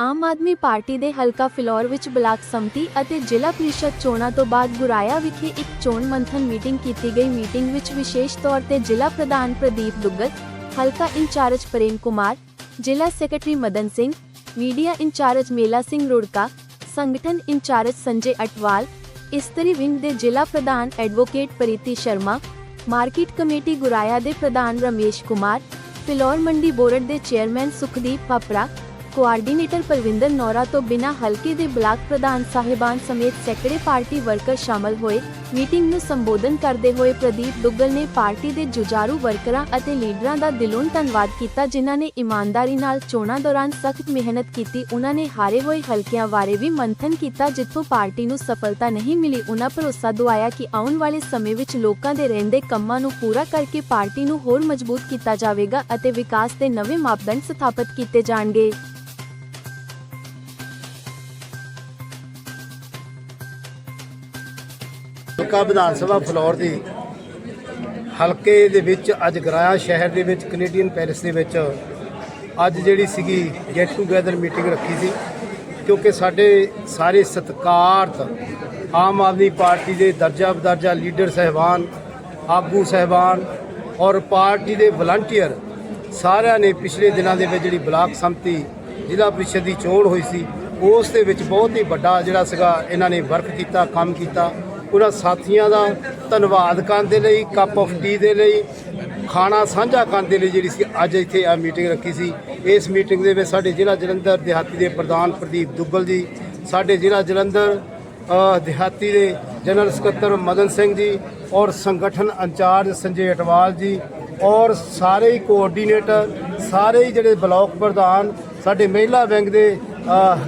Aam Aadmi party ਦੇ ਹਲਕਾ ਫਿਲੌਰ ਵਿੱਚ ਬਲਾਕ ਸੰਮਤੀ ਅਤੇ ਜ਼ਿਲ੍ਹਾ ਪ੍ਰੀਸ਼ਦ ਚੋਣਾਂ ਤੋਂ ਬਾਅਦ ਗੁਰਾਇਆ ਵਿਖੇ ਇੱਕ ਚੋਣ ਮੰਥਨ ਮੀਟਿੰਗ ਕੀਤੀ ਗਈ। ਮੀਟਿੰਗ ਵਿੱਚ ਵਿਸ਼ੇਸ਼ ਤੌਰ ਤੇ ਜ਼ਿਲ੍ਹਾ ਪ੍ਰਧਾਨ ਪ੍ਰਦੀਪ ਦੁੱਗਲ, ਹਲਕਾ ਇੰਚਾਰਜ ਪ੍ਰੇਮ ਕੁਮਾਰ, ਜ਼ਿਲ੍ਹਾ secretary Madan Singh, media incharge Mela Singh Rurka, ਸੰਗਠਨ ਇੰਚਾਰਜ ਸੰਜੇ ਅਟਵਾਲ, ਇਸਤਰੀ ਵਿੰਗ ਦੇ ਜ਼ਿਲ੍ਹਾ ਪ੍ਰਧਾਨ advocate Preeti Sharma, market committee Guraya ਦੇ ਪ੍ਰਧਾਨ ਰਮੇਸ਼ ਕੁਮਾਰ, ਫਿਲੌਰ ਮੰਡੀ ਬੋਰਡ ਦੇ ਚੇਅਰਮੈਨ ਸੁਖਦੀਪ ਪਾਪਰਾ ਕੋਆਰਡੀਨੇਟਰ ਪਰਵਿੰਦਰ ਨੌਰਾ ਤੋਂ ਬਿਨਾਂ ਹਲਕੇ ਦੇ ਬਲਾਕ ਪ੍ਰਧਾਨ ਸਾਹਿਬਾਨ ਸਮੇਤ ਸੈਕੜੇ ਪਾਰਟੀ ਵਰਕਰ ਸ਼ਾਮਲ ਹੋਏ। ਮੀਟਿੰਗ ਨੂੰ ਸੰਬੋਧਨ ਕਰਦੇ ਹੋਏ ਪ੍ਰਦੀਪ ਦੁੱਗਲ ਨੇ ਪਾਰਟੀ ਦੇ ਜੁਝਾਰੂ ਵਰਕਰਾਂ ਅਤੇ ਲੀਡਰਾਂ ਦਾ ਦਿਲੋਂ ਧੰਨਵਾਦ ਕੀਤਾ, ਜਿਨ੍ਹਾਂ ਨੇ ਇਮਾਨਦਾਰੀ ਨਾਲ ਚੋਣਾਂ ਦੌਰਾਨ ਸਖਤ ਮਿਹਨਤ ਕੀਤੀ। ਉਹਨਾਂ ਨੇ ਹਾਰੇ ਹੋਏ ਹਲਕਿਆਂ ਬਾਰੇ ਵੀ ਮੰਥਨ ਕੀਤਾ, ਜਿੱਥੋਂ ਪਾਰਟੀ ਨੂੰ ਸਫਲਤਾ ਨਹੀਂ ਮਿਲੀ। ਉਹਨਾਂ ਭਰੋਸਾ ਦਿਵਾਇਆ ਕਿ ਆਉਣ ਵਾਲੇ ਸਮੇਂ ਵਿੱਚ ਲੋਕਾਂ ਦੇ ਰਹਿੰਦੇ ਕੰਮਾਂ ਨੂੰ ਪੂਰਾ ਕਰਕੇ ਪਾਰਟੀ ਨੂੰ ਹੋਰ ਮਜ਼ਬੂਤ ਕੀਤਾ ਜਾਵੇਗਾ ਅਤੇ ਵਿਕਾਸ ਦੇ ਨਵੇਂ ਮਾਪਦੰਡ ਸਥਾਪਿਤ ਕੀਤੇ ਜਾਣਗੇ। ਹਲਕਾ ਵਿਧਾਨ ਸਭਾ ਫਲੋਰ ਦੀ ਹਲਕੇ ਦੇ ਵਿੱਚ ਅੱਜ ਗਰਾਇਆ ਸ਼ਹਿਰ ਦੇ ਵਿੱਚ ਕੈਨੇਡੀਅਨ ਪੈਲੇਸ ਦੇ ਵਿੱਚ ਅੱਜ ਜਿਹੜੀ ਸੀਗੀ ਗੈਟ ਟੂਗੇਦਰ ਮੀਟਿੰਗ ਰੱਖੀ ਸੀ। ਕਿਉਂਕਿ ਸਾਡੇ ਸਾਰੇ ਸਤਿਕਾਰਤ ਆਮ ਆਦਮੀ ਪਾਰਟੀ ਦੇ ਦਰਜਾ ਬਦਰਜਾ ਲੀਡਰ ਸਹਿਬਾਨ, ਆਗੂ ਸਹਿਬਾਨ ਔਰ ਪਾਰਟੀ ਦੇ ਵਲੰਟੀਅਰ ਸਾਰਿਆਂ ਨੇ ਪਿਛਲੇ ਦਿਨਾਂ ਦੇ ਵਿੱਚ ਜਿਹੜੀ ਬਲਾਕ ਸੰਮਤੀ, ਜ਼ਿਲ੍ਹਾ ਪ੍ਰੀਸ਼ਦ ਦੀ ਚੋਣ ਹੋਈ ਸੀ, ਉਸ ਦੇ ਵਿੱਚ ਬਹੁਤ ਹੀ ਵੱਡਾ ਜਿਹੜਾ ਸੀਗਾ, ਇਹਨਾਂ ਨੇ ਵਰਕ ਕੀਤਾ, ਕੰਮ ਕੀਤਾ। ਉਹਨਾਂ ਸਾਥੀਆਂ ਦਾ ਧੰਨਵਾਦ ਕਰਨ ਦੇ ਲਈ ਕੱਪ ਆਫ ਟੀ ਦੇ ਲਈ, ਖਾਣਾ ਸਾਂਝਾ ਕਰਨ ਦੇ ਲਈ ਜਿਹੜੀ ਸੀ ਅੱਜ ਇੱਥੇ ਆ ਮੀਟਿੰਗ ਰੱਖੀ ਸੀ। ਇਸ ਮੀਟਿੰਗ ਦੇ ਵਿੱਚ ਸਾਡੇ ਜ਼ਿਲ੍ਹਾ ਜਲੰਧਰ ਦਿਹਾਤੀ ਦੇ ਪ੍ਰਧਾਨ ਪ੍ਰਦੀਪ ਦੁੱਗਲ ਜੀ, ਸਾਡੇ ਜ਼ਿਲ੍ਹਾ ਜਲੰਧਰ ਦਿਹਾਤੀ ਦੇ ਜਨਰਲ ਸਕੱਤਰ ਮਦਨ ਸਿੰਘ ਜੀ ਔਰ ਸੰਗਠਨ ਇੰਚਾਰਜ ਸੰਜੇ ਅਟਵਾਲ ਜੀ ਔਰ ਸਾਰੇ ਹੀ ਕੋਆਰਡੀਨੇਟਰ ਸਾਰੇ ਹੀ ਜਿਹੜੇ ਬਲਾਕ ਪ੍ਰਧਾਨ, ਸਾਡੇ ਮਹਿਲਾ ਵਿੰਗ ਦੇ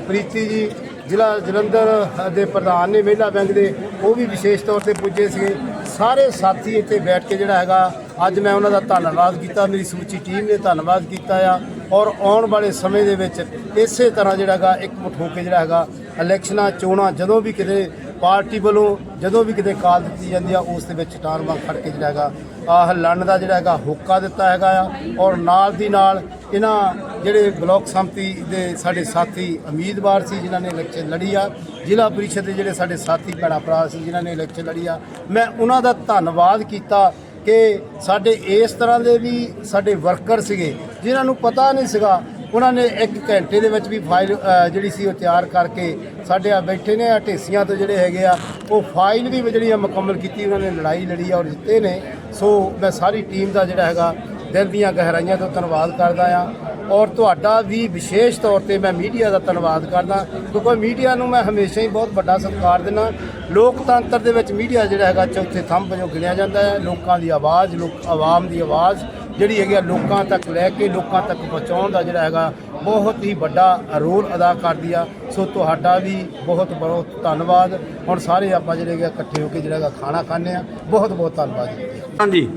ਪ੍ਰੀਤੀ ਜੀ ਜ਼ਿਲ੍ਹਾ ਜਲੰਧਰ ਦੇ ਪ੍ਰਧਾਨ ਨੇ ਮਹਿਲਾ ਬੈਂਕ ਦੇ, ਉਹ ਵੀ ਵਿਸ਼ੇਸ਼ ਤੌਰ ਤੇ ਪੁੱਜੇ ਸੀਗੇ। ਸਾਰੇ ਸਾਥੀ ਇੱਥੇ ਬੈਠ ਕੇ ਜਿਹੜਾ ਹੈਗਾ, ਅੱਜ ਮੈਂ ਉਹਨਾਂ ਦਾ ਧੰਨਵਾਦ ਕੀਤਾ, ਮੇਰੀ ਸਮੁੱਚੀ ਟੀਮ ਨੇ ਧੰਨਵਾਦ ਕੀਤਾ ਆ। ਔਰ ਆਉਣ ਵਾਲੇ ਸਮੇਂ ਦੇ ਵਿੱਚ ਇਸੇ ਤਰ੍ਹਾਂ ਜਿਹੜਾ ਹੈਗਾ, ਇੱਕ ਮੁੱਠ ਹੋ ਕੇ ਜਿਹੜਾ ਹੈਗਾ, ਇਲੈਕਸ਼ਨਾਂ, ਚੋਣਾਂ, ਜਦੋਂ ਵੀ ਕਿਤੇ ਪਾਰਟੀ ਵੱਲੋਂ ਜਦੋਂ ਵੀ ਕਿਤੇ ਕਾਲ ਦਿੱਤੀ ਜਾਂਦੀ ਆ, ਉਸ ਦੇ ਵਿੱਚ ਟਾਰ ਵਾਂਗ ਖੜ ਕੇ ਜਿਹੜਾ ਹੈਗਾ, ਆਹ ਲੜਨ ਦਾ ਜਿਹੜਾ ਹੈਗਾ, ਹੋਕਾ ਦਿੱਤਾ ਹੈਗਾ ਆ। ਔਰ ਨਾਲ ਦੀ ਨਾਲ ਇਹਨਾਂ ਜਿਹੜੇ ਬਲਾਕ ਸੰਮਤੀ ਦੇ ਸਾਡੇ ਸਾਥੀ ਉਮੀਦਵਾਰ ਸੀ, ਜਿਨ੍ਹਾਂ ਨੇ ਇਲੈਕਸ਼ਨ ਲੜੀ ਆ, ਜ਼ਿਲ੍ਹਾ ਪ੍ਰੀਸ਼ਦ ਦੇ ਜਿਹੜੇ ਸਾਡੇ ਸਾਥੀ ਭੈਣਾਂ ਭਰਾ ਸੀ, ਜਿਨ੍ਹਾਂ ਨੇ ਇਲੈਕਸ਼ਨ ਲੜੀ ਆ, ਮੈਂ ਉਹਨਾਂ ਦਾ ਧੰਨਵਾਦ ਕੀਤਾ ਕਿ ਸਾਡੇ ਇਸ ਤਰ੍ਹਾਂ ਦੇ ਵੀ ਸਾਡੇ ਵਰਕਰ ਸੀਗੇ, ਜਿਨ੍ਹਾਂ ਨੂੰ ਪਤਾ ਨਹੀਂ ਸੀਗਾ ਉਹਨਾਂ ਨੇ ਇੱਕ ਘੰਟੇ ਦੇ ਵਿੱਚ ਵੀ ਫਾਈਲ ਜਿਹੜੀ ਸੀ ਉਹ ਤਿਆਰ ਕਰਕੇ ਸਾਡੇ ਆ ਬੈਠੇ ਨੇ ਆ ਢੇਸੀਆਂ ਤੋਂ ਜਿਹੜੇ ਹੈਗੇ ਆ, ਉਹ ਫਾਈਲ ਵੀ ਜਿਹੜੀ ਆ ਮੁਕੰਮਲ ਕੀਤੀ, ਉਹਨਾਂ ਨੇ ਲੜਾਈ ਲੜੀ ਆ ਔਰ ਜਿੱਤੇ ਨੇ। ਸੋ ਮੈਂ ਸਾਰੀ ਟੀਮ ਦਾ ਜਿਹੜਾ ਹੈਗਾ ਦਿਲ ਦੀਆਂ ਗਹਿਰਾਈਆਂ ਤੋਂ ਧੰਨਵਾਦ ਕਰਦਾ ਆ। ਔਰ ਤੁਹਾਡਾ ਵੀ ਵਿਸ਼ੇਸ਼ ਤੌਰ ਤੇ ਮੈਂ ਮੀਡੀਆ ਦਾ ਧੰਨਵਾਦ ਕਰਦਾ, ਕਿਉਂਕਿ ਮੀਡੀਆ ਨੂੰ ਮੈਂ ਹਮੇਸ਼ਾ ਹੀ ਬਹੁਤ ਵੱਡਾ ਸਤਿਕਾਰ ਦਿੰਦਾ। ਲੋਕਤੰਤਰ ਦੇ ਵਿੱਚ ਮੀਡੀਆ ਜਿਹੜਾ ਹੈਗਾ ਚੌਥੇ ਥੰਮ ਵਜੋਂ ਗਿਣਿਆ ਜਾਂਦਾ ਹੈ। ਲੋਕਾਂ ਦੀ ਆਵਾਜ਼, ਲੋਕ, ਆਵਾਮ ਦੀ ਆਵਾਜ਼ ਜਿਹੜੀ ਹੈਗੀ ਆ ਲੋਕਾਂ ਤੱਕ ਲੈ ਕੇ ਲੋਕਾਂ ਤੱਕ ਪਹੁੰਚਾਉਣ ਦਾ ਜਿਹੜਾ ਹੈਗਾ ਬਹੁਤ ਹੀ ਵੱਡਾ ਰੋਲ ਅਦਾ ਕਰਦੀ ਆ। ਸੋ ਤੁਹਾਡਾ ਵੀ ਬਹੁਤ ਬਹੁਤ ਧੰਨਵਾਦ। ਹੁਣ ਸਾਰੇ ਆਪਾਂ ਜਿਹੜੇ ਹੈਗੇ ਇਕੱਠੇ ਹੋ ਕੇ ਜਿਹੜਾ ਹੈਗਾ ਖਾਣਾ ਖਾਂਦੇ ਆ। ਬਹੁਤ ਬਹੁਤ ਧੰਨਵਾਦ ਜੀ। ਹਾਂਜੀ।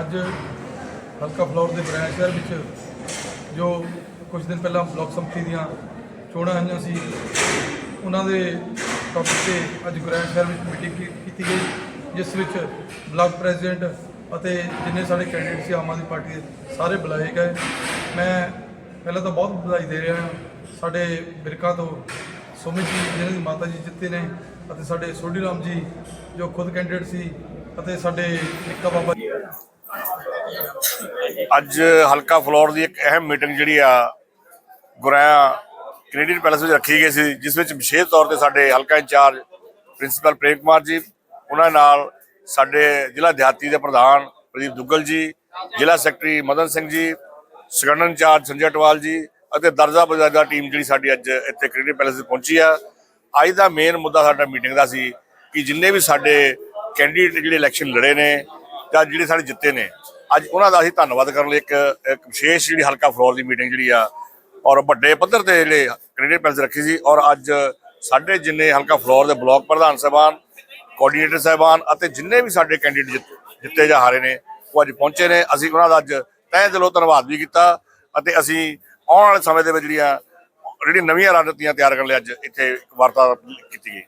ਅੱਜ ਹਲਕਾ ਫਲੋਰ ਦੇ ਬ੍ਰਾਂਚ ਸ਼ਹਿਰ ਵਿੱਚ ਜੋ ਕੁਝ ਦਿਨ ਪਹਿਲਾਂ ਬਲਾਕ ਸੰਮਤੀ ਦੀਆਂ ਚੋਣਾਂ ਹੋਈਆਂ ਸੀ ਉਹਨਾਂ ਦੇ ਟੌਪਿਕ ਤੇ ਅੱਜ ਗ੍ਰੈਂਡ ਸ਼ਹਿਰ ਵਿੱਚ ਮੀਟਿੰਗ ਕੀਤੀ ਗਈ ਜਿਸ ਵਿੱਚ ਬਲਾਕ ਪ੍ਰੈਜ਼ੀਡੈਂਟ ਅਤੇ ਜਿੰਨੇ ਸਾਡੇ ਕੈਂਡੀਡੇਟ ਸੀ, ਆਮ ਆਦਮੀ ਪਾਰਟੀ ਦੇ ਸਾਰੇ ਬੁਲਾਏ ਗਏ। ਮੈਂ ਪਹਿਲਾਂ ਤਾਂ ਬਹੁਤ ਵਧਾਈ ਦੇ ਰਿਹਾ ਹਾਂ। ਸਾਡੇ ਬਿਰਕਾ ਤੋਂ ਸੁਮਿਤ ਜੀ, ਜਿਹਨਾਂ ਦੀ ਮਾਤਾ ਜੀ ਜਿੱਤੇ ਨੇ, ਅਤੇ ਸਾਡੇ ਸੋਢੀ ਰਾਮ ਜੀ, ਜੋ ਖੁਦ ਕੈਂਡੀਡੇਟ ਸੀ, ਅਤੇ ਸਾਡੇ ਨਿੱਕਾ ਬਾਬਾ ਜੀ। ਅੱਜ ਹਲਕਾ ਫਲੋਰ ਦੀ ਇੱਕ ਅਹਿਮ ਮੀਟਿੰਗ ਜਿਹੜੀ ਆ, ਗੁਰਾਇਆ ਕੈਨੇਡੀਅਨ ਪੈਲੇਸ ਵਿੱਚ ਰੱਖੀ ਗਈ ਸੀ, ਜਿਸ ਵਿੱਚ ਵਿਸ਼ੇਸ਼ ਤੌਰ ਤੇ ਸਾਡੇ ਹਲਕਾ ਇੰਚਾਰਜ ਪ੍ਰਿੰਸੀਪਲ ਪ੍ਰੇਮ ਕੁਮਾਰ ਜੀ, ਉਹਨਾਂ ਨਾਲ ਸਾਡੇ ਜ਼ਿਲ੍ਹਾ ਦਿਹਾਤੀ ਦੇ ਪ੍ਰਧਾਨ ਪ੍ਰਦੀਪ ਦੁੱਗਲ ਜੀ, ਜ਼ਿਲ੍ਹਾ ਸੈਕਟਰੀ ਮਦਨ ਸਿੰਘ ਜੀ ਸੰਗਠਨ ਇੰਚਾਰਜ ਸੰਜੇ ਅਟਵਾਲ ਜੀ ਅਤੇ ਦਰਜਾ ਬਦਰਜਾ ਟੀਮ ਜਿਹੜੀ ਸਾਡੀ ਅੱਜ ਇੱਥੇ ਕੈਨੇਡੀਅਨ ਪੈਲੇਸ 'ਤੇ ਪਹੁੰਚੀ ਆ। ਅੱਜ ਦਾ ਮੇਨ ਮੁੱਦਾ ਸਾਡਾ ਮੀਟਿੰਗ ਦਾ ਸੀ ਕਿ ਜਿੰਨੇ ਵੀ ਸਾਡੇ ਕੈਂਡੀਡੇਟ ਜਿਹੜੇ ਇਲੈਕਸ਼ਨ ਲੜੇ ਨੇ ਜਾਂ ਜਿਹੜੇ ਸਾਡੇ ਜਿੱਤੇ ਨੇ, ਅੱਜ ਉਹਨਾਂ ਦਾ ਅਸੀਂ ਧੰਨਵਾਦ ਕਰਨ ਲਈ ਇੱਕ ਇੱਕ ਵਿਸ਼ੇਸ਼ ਜਿਹੜੀ ਹਲਕਾ ਫਲੋਰ ਦੀ ਮੀਟਿੰਗ ਜਿਹੜੀ ਆ ਔਰ ਵੱਡੇ ਪੱਧਰ ਤੇ ਜਿਹੜੇ ਕੈਂਡੀਡੇਟ ਪੈਲੇਸ ਰੱਖੀ ਸੀ ਔਰ ਅੱਜ ਸਾਡੇ ਜਿੰਨੇ ਹਲਕਾ ਫਲੋਰ ਦੇ ਬਲਾਕ ਪ੍ਰਧਾਨ ਸਾਹਿਬਾਨ ਕੋਆਰਡੀਨੇਟਰ ਸਾਹਿਬਾਨ ਅਤੇ ਜਿੰਨੇ ਵੀ ਸਾਡੇ ਕੈਂਡੀਡੇਟ ਜਿੱਤ- ਜਿੱਤੇ ਜਾ ਹਾਰੇ ਨੇ, ਉਹ ਅੱਜ ਪਹੁੰਚੇ ਨੇ। ਅਸੀਂ ਉਹਨਾਂ ਦਾ ਅੱਜ ਤਹਿ ਦਿਲੋਂ ਧੰਨਵਾਦ ਵੀ ਕੀਤਾ ਅਤੇ ਅਸੀਂ ਆਉਣ ਵਾਲੇ ਸਮੇਂ ਦੇ ਵਿੱਚ ਜਿਹੜੀਆਂ ਜਿਹੜੀਆਂ ਨਵੀਆਂ ਰਣਨੀਤੀਆਂ ਤਿਆਰ ਕਰਨ ਲਈ ਅੱਜ ਇੱਥੇ ਵਾਰਤਾ ਕੀਤੀ ਗਈ।